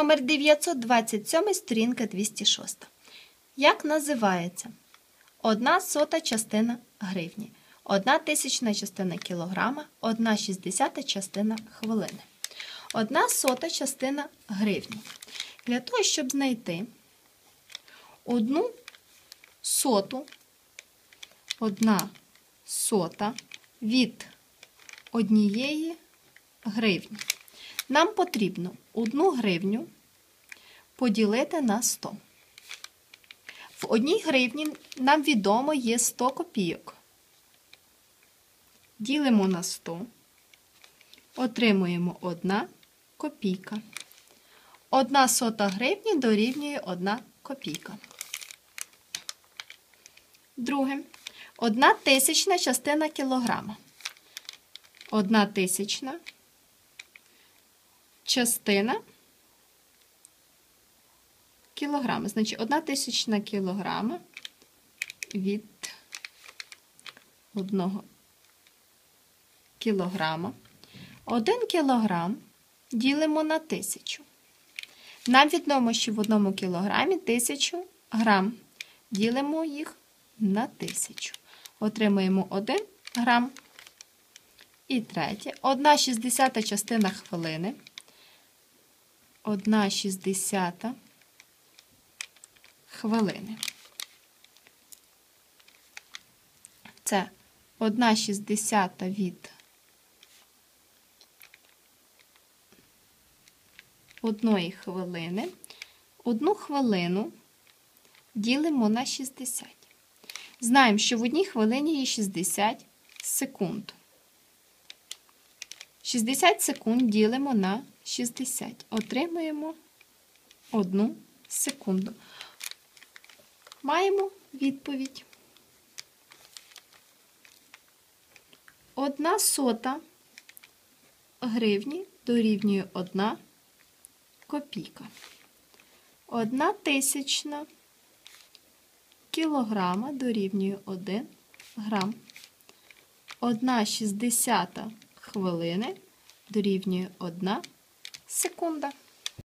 Номер 927, сторінка 206. Як називається? Одна сота частина гривні, одна тисячна частина кілограма, одна шістдесята частина хвилини. Одна сота частина гривні. Для того, щоб знайти одну соту, одна сота від однієї гривні. Нам потрібно одну гривню поділити на 100. В одній гривні нам відомо є 100 копійок. Ділимо на 100, отримуємо 1 копійка. Одна сота гривні дорівнює 1 копійка. Друге. Одна тисячна частина кілограма. Одна тисячна частина кілограма. Значить, одна тисячна кілограма від одного кілограма. Один кілограм ділимо на тисячу. Нам відомо, що в одному кілограмі тисячу грам. Ділимо їх на тисячу. Отримуємо 1 грам. І третє. Одна шістдесята частина хвилини. Одна шістдесята хвилини. Це одна шістдесята від одної хвилини. Одну хвилину ділимо на 60. Знаємо, що в одній хвилині є 60 секунд. 60 секунд ділимо на 60. Отримуємо 1 секунду. Маємо відповідь. Одна сота гривні дорівнює 1 копійка. Одна тисячна кілограма дорівнює 1 грам. Одна шістдесята хвилини дорівнює 1 секунда.